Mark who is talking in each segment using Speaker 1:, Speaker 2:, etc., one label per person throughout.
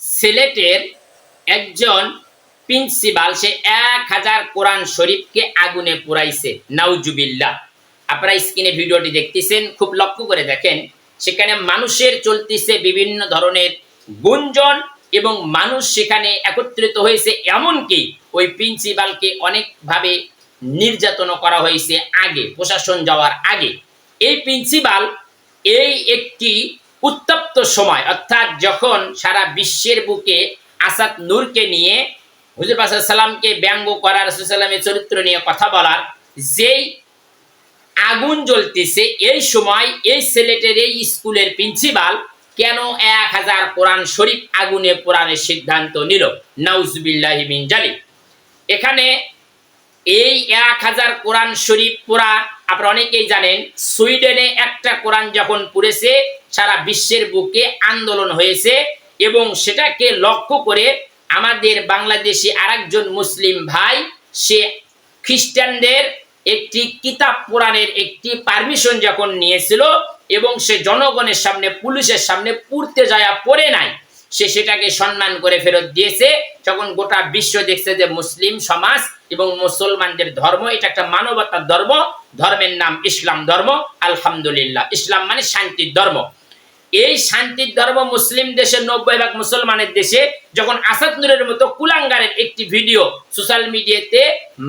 Speaker 1: সিলেটের একজন প্রিন্সিপাল, সে এক হাজার কোরআন শরীফকে আগুনে পুরাইছে নাউজুবিল্লাহ। আপনারা স্ক্রিনে ভিডিওটি দেখতেছেন, খুব লক্ষ্য করে দেখেন, সেখানে মানুষের চলতেছে বিভিন্ন ধরনের গুঞ্জন এবং মানুষ সেখানে একত্রিত হয়েছে, এমনকি ওই প্রিন্সিপালকে অনেকভাবে নির্যাতন করা হয়েছে আগে, প্রশাসন যাওয়ার আগে। এই প্রিন্সিপাল এই একটি উত্তপ্ত সময়, অর্থাৎ যখন সারা বিশ্বের বুকে আসাদ নূরকে নিয়ে হুজুর সাল্লামকে ব্যঙ্গ করার রসুলামের চরিত্র নিয়ে কথা বলার, যেই আগুন জ্বলতেছে, এই সময় এই সিলেটের এই স্কুলের প্রিন্সিপাল কেন এক হাজার কোরআন শরীফ আগুনে পোড়ানোর সিদ্ধান্ত নিল? নাউজবিল্লাহি জালিম এখানে এই এক হাজার কোরআন শরীফ পোড়া, আপনারা অনেকেই জানেন, সুইডেনে একটা কোরআন যখন পুড়েছে সারা বিশ্বের বুকে আন্দোলন হয়েছে এবং সেটাকে লক্ষ্য করে আমাদের বাংলাদেশি আরেকজন মুসলিম ভাই, সে খ্রিস্টানদের একটি কিতাব পুরাণের একটি পারমিশন যখন নিয়েছিল এবং সে জনগণের সামনে, পুলিশের সামনে পুড়তে যায় পড়ে নাই, সে সেটাকে সম্মান করে ফেরত দিয়েছে। যখন গোটা বিশ্ব দেখছে যে মুসলিম সমাজ এবং মুসলমানদের ধর্ম, এটা একটা মানবতার ধর্ম, ধর্মের নাম ইসলাম ধর্ম, আলহামদুলিল্লাহ। ইসলাম মানে শান্তির ধর্ম। এই শান্তির ধর্ম মুসলিম দেশে, নব্বই ভাগ মুসলমানের দেশে, যখন আসাদ নূরের মতো কুলাঙ্গারের একটি ভিডিও সোশ্যাল মিডিয়াতে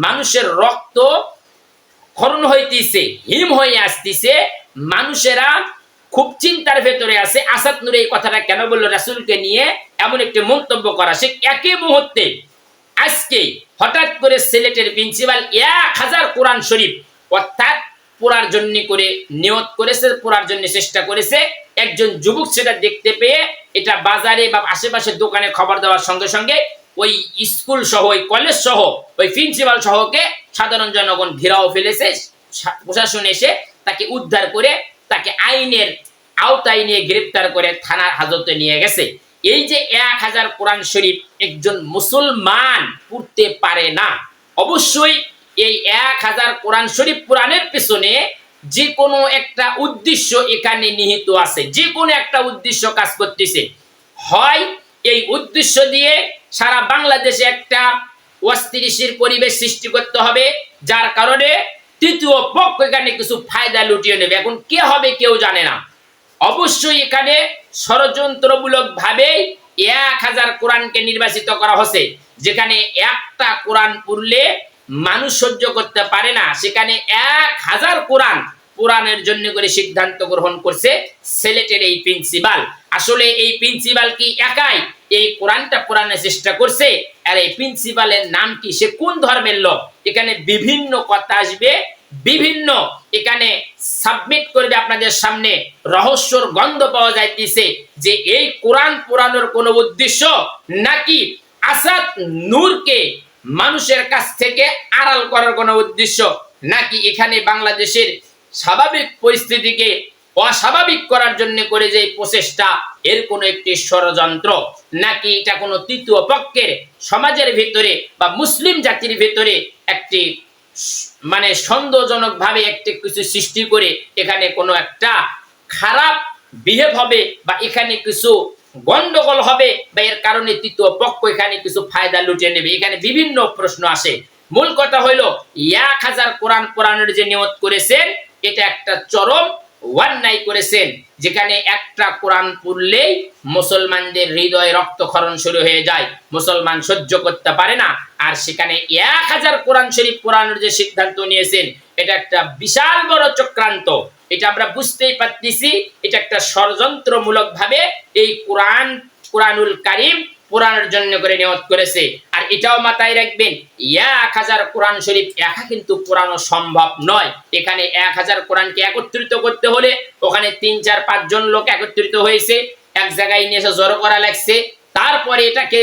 Speaker 1: মানুষের রক্ত খরণ হইতেছে, হিম হয়ে আসতেছে, মানুষেরা খুব চিন্তার ভেতরে আছে, আসাদ নূর এই কথাটা কেন বলল রাসুলকে নিয়ে এমন একটি মন্তব্য করা। সে একই মুহূর্তে আজকে হঠাৎ করে সিলেটের প্রিন্সিপাল এক হাজার কোরআন শরীফ, অর্থাৎ পড়ার জন্য করে, নিয়ত করেছে, পড়ার জন্য চেষ্টা করেছে। একজন যুবক সেটা দেখতে পেয়ে এটা বাজারে বা আশেপাশের দোকানে খবর দেওয়ার সঙ্গে সঙ্গে ওই স্কুল সহ, ওই কলেজ সহ, ওই প্রিন্সিপাল সহকে সাধারণ জনগণ ঘেরাও ফেলেছে। প্রশাসন এসে তাকে উদ্ধার করে তাকে আইনের আওতায় নিয়ে গ্রেপ্তার করে থানার হাজতে নিয়ে গেছে। এই যে এক হাজার কোরআন শরীফ একজন মুসলমান পড়তে পারে না, অবশ্যই এই এক হাজার কোরআন শরীফ কোরআনের পিছনে যে কোনো একটা উদ্দেশ্য এখানে নিহিত আছে। যে কোনো একটা উদ্দেশ্য কাজ করতেছে। হয় এই উদ্দেশ্য দিয়ে সারা বাংলাদেশে একটা অস্থিতিশীল পরিবেশ সৃষ্টি করতে হবে, যার কারণে তৃতীয় পক্ষ এখানে কিছু ফায়দা লুটিয়ে নেবে। এখন কে হবে কেউ জানে না। অবশ্যই এখানে ষড়যন্ত্রমূলক ভাবে এক হাজার কোরআনকে নির্বাচিত করা হচ্ছে, যেখানে একটা কোরআন পড়লে মানুষ সহ্য করতে পারে না। সেখানে এক হাজার কোরআন, কোরআনের জন্য করে সিদ্ধান্ত গ্রহণ করছে সিলেটের এই প্রিন্সিপাল আসলে এই প্রিন্সিপাল কি একাই? এই কোরআনটা কোরআনের চেষ্টা করছে। আর এই প্রিন্সিপালের নাম কি? সে কোন ধর্মের লোক? এখানে বিভিন্ন কথা আসবে, বিভিন্ন। এখানে সাবমিট করবে আপনাদের সামনে। রহস্যর গন্ধ পাওয়া যাইতেছে যে এই কোরআন পুরানোর কোনো উদ্দেশ্য নাকি আসাদ নূরকে মানুষের কাছ থেকে আড়াল করার কোনো উদ্দেশ্য নাকি এখানে বাংলাদেশের স্বাভাবিক পরিস্থিতিকে অস্বাভাবিক করার জন্য করে যে প্রচেষ্টা, এর কোনো একটি ষড়যন্ত্র? নাকি এটা কোনো তৃতীয় পক্ষের সমাজের ভিতরে বা মুসলিম জাতির ভিতরে একটি মানে সন্দেহজনক ভাবে একটি কিছু সৃষ্টি করে এখানে কোনো একটা খারাপ বিহেভ হবে বা এখানে কিছু গন্ডগোল হবে বা এর কারণে তৃতীয় পক্ষ এখানে কিছু ফায়দা লুটিয়ে নেবে। এখানে বিভিন্ন প্রশ্ন আসে। মূল কথা হইল, এক হাজার কোরআন কোরআনের যে নিয়ত করেছেন, এটা একটা চরম অন্যায় করেছেন, যেখানে একটা কোরআন পড়লেই মুসলমানদের হৃদয়ে রক্তক্ষরণ শুরু হয়ে যায়। মুসলমান সহ্য করতে পারে না। আর সেখানে এক হাজার কোরআন শরীফ কোরআনের যে সিদ্ধান্ত নিয়েছেন, এটা একটা বিশাল বড় চক্রান্ত। এটা আমরা বুঝতেই পারতেছি, এটা একটা ষড়যন্ত্রমূলক ভাবে এই কোরআন, কোরআনুল কারিম কোরআনের জন্য করে নিয়ত করেছে। আর এটাও মাথায় রাখবেন, এক হাজার কোরআন শরীফ একা কিন্তু কোরআনও সম্ভব নয়। এখানে এক হাজার কোরআনকে একত্রিত করতে হলে ওখানে তিন, চার পাঁচজন লোক একত্রিত হয়েছে, এক জায়গায় নিয়ে এসে জড়ো করা লাগছে, তারপরে এটাকে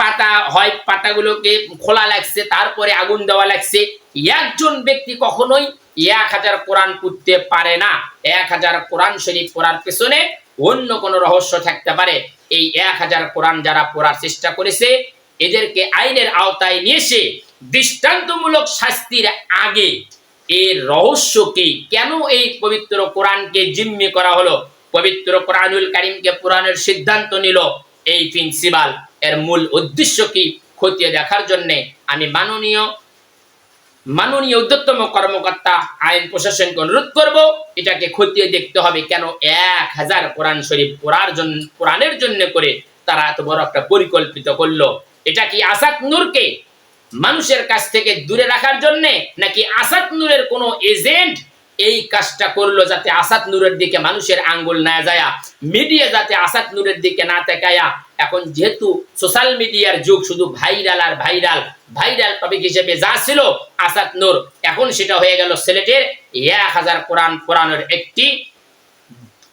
Speaker 1: পাতা হয়, পাতাগুলোকে খোলা লাগছে, তারপরে আগুন দেওয়া লাগছে। একজন ব্যক্তি কখনোই এক হাজার কোরআন পড়তে পারে না, এক হাজার কোরআন শরীফ পড়ার পেছনে অন্য কোনো রহস্য থাকতে পারে। এই এক হাজার কোরআন যারা পড়ার চেষ্টা করেছে, এদেরকে আইনের আওতায় নিয়ে এসে দৃষ্টান্তমূলক শাস্তির আগে এর রহস্য কি কেন এই পবিত্র কোরআনকে জিম্মি করা হলো? পবিত্র কোরআনুল কারিমকে পুরাণের সিদ্ধান্ত নিল এই প্রিন্সিপাল এর মূল উদ্দেশ্য কি? খতিয়ে দেখার জন্য আমি মাননীয় মাননীয় উদ্যোতম কর্মকর্তা, আইন প্রশাসনকে অনুরোধ করব, এটাকে খতিয়ে দেখতে হবে কেন এক হাজার কোরআন শরীফ পড়ার জন্য কোরআনের জন্য করে তারা এত বড় একটা পরিকল্পিত করল। এটা কি আসাদ নূরকে মানুষের কাছ থেকে দূরে রাখার জন্য, নাকি আসাদ নূরের কোনো এজেন্ট এই কাজটা করল যাতে আসাদ নূরের দিকে মানুষের আঙ্গুল না যায়, মিডিয়া যাতে আসাদ নূরের দিকে না তাকায়া এখন যেহেতু সোশ্যাল মিডিয়ার যুগ, শুধু ভাইরাল আর ভাইরাল ভাইরাল টপিক হিসেবে যা ছিল, আসাদ নূর, এখন সেটা হয়ে গেল সিলেটের এক হাজার কোরআন, কোরআনের একটি,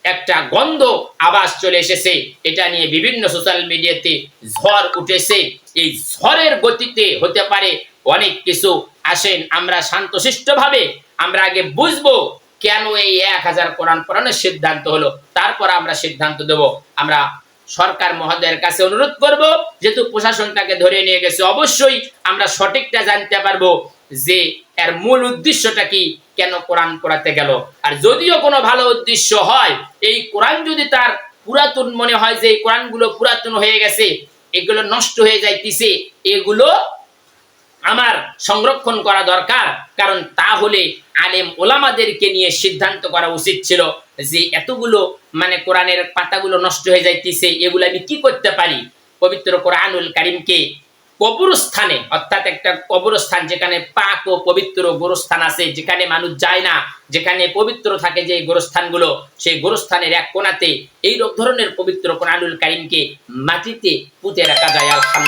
Speaker 1: একটা গন্ধ আবাস চলে এসেছে। এটা নিয়ে বিভিন্ন সোশ্যাল মিডিয়াতে ঝড় উঠেছে। এই ঝড়ের গতিতে হতে পারে অনেক কিছু। আসেন আমরা শান্তশিষ্ট ভাবে আমরা আগে বুঝব কেন এই এক হাজার কোরআন পড়ানোর সিদ্ধান্ত হলো। তারপর আমরা সিদ্ধান্ত দেব। আমরা সরকার মহোদয়ের কাছে অনুরোধ করব, যেহেতু প্রশাসনটাকে ধরে নিয়ে গেছে, অবশ্যই আমরা সঠিকটা জানতে পারব যে এর মূল উদ্দেশ্যটা কি, কেন কোরআন পড়াতে গেল। আর যদিও কোনো ভালো উদ্দেশ্য হয়, এই কোরআন যদি তার পুরাতন মনে হয় যে এই কোরআনগুলো পুরাতন হয়ে গেছে, এগুলো নষ্ট হয়ে যাইতেছে, এগুলো আমার সংরক্ষণ করা দরকার। কারণ তাহলে আলেম ওলামাদেরকে নিয়ে সিদ্ধান্ত করা উচিত ছিল। যে এতগুলো মানে কোরআনের পাতাগুলো নষ্ট হয়ে যাইতেছে, এগুলো আমি কি করতে পারি? পবিত্র কোরআনুল কারিমকে কবরস্থানে, অর্থাৎ একটা কবরস্থান যেখানে পাক ও পবিত্র গোরস্থান আছে, যেখানে মানুষ যায় না, যেখানে পবিত্র থাকে যে গোরস্থানগুলো, সেই গোরস্থানের এক কোণাতে এই ধরনের পবিত্র কোরআনুল কারিমকে মাটিতে পুঁতে রাখা যায়, আলহামদুলিল্লাহ।